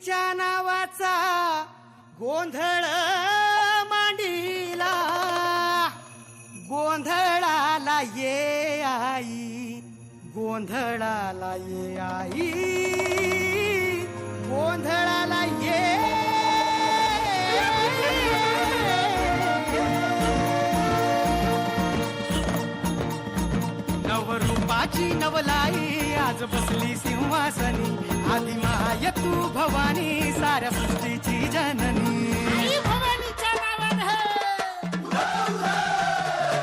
तिच्या नावाचा गोंधळ मांडीला. गोंधळाला ये आई गोंधळाला ये आई गोंधळाला ये. नवरूपाची नवलाई आज बसली सिंहासनी. तू भवानी साऱ्या सृष्टीची जननी.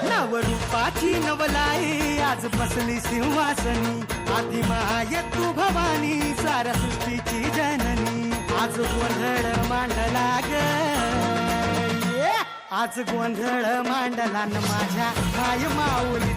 नवरूपाची नवलाई आज बसली सिंहासनी. आधी माय तू भवानी साऱ्या सृष्टीची जननी. आज गोंधळ मांडला ग. आज गोंधळ मांडला न माझ्या माय माऊलीचा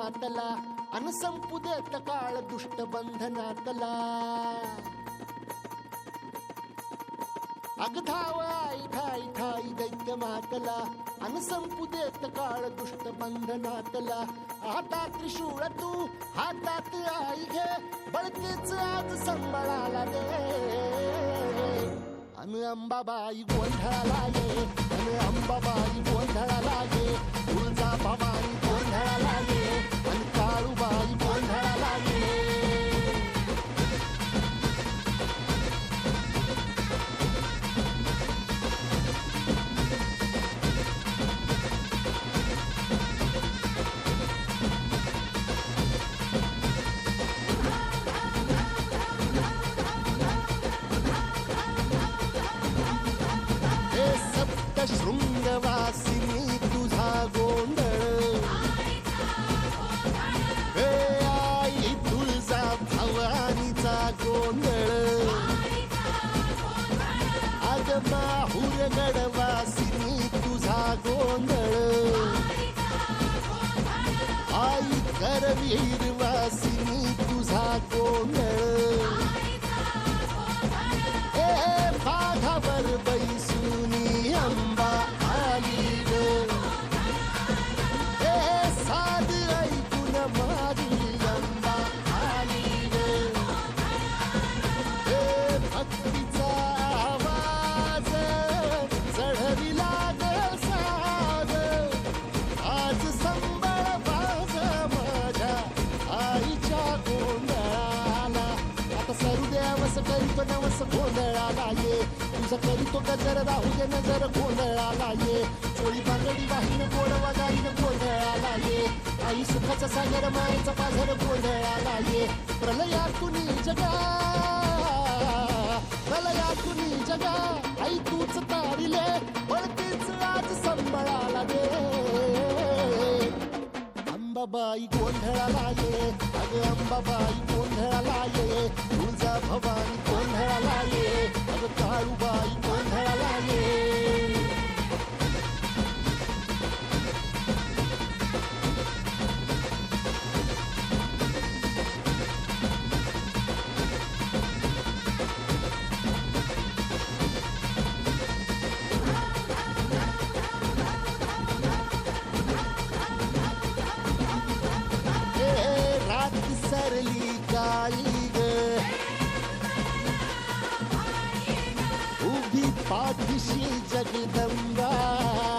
दैत्य मातला अन संपू देत काळ दुष्ट बंधनातला अगधाव आई ठाई ठाई दैत्य मातला अन काळ दुष्ट बंधनातला हातात त्रिशूळ तू हातात आई घे बळकेच आज संबळाला दे अन अंबाबाई गोंधळाला ये अन अंबाबाई गोंधळाला ये तुळजा माहुर गडवासिनी तुझा गोंधळ. आई करवीर वासिनी तुझा सकाळी करीतो गजर राहू दे नजर गोंधळाला ये. चोळी बांगडी वाहिन गोडवा गाईन गोंधळाला ये. आई सुखाचा सागर मायेचा पाझर गोंधळाला ये. प्रलयातुनी जगा. प्रलयातुनी जगा. आई तूच तारिले पळतीच आज संबळाला दे. अंबाबाई गोंधळाला ये. अगे अंबाबाई गोंधळाला ये. उभी पाठीशी जगदंबा.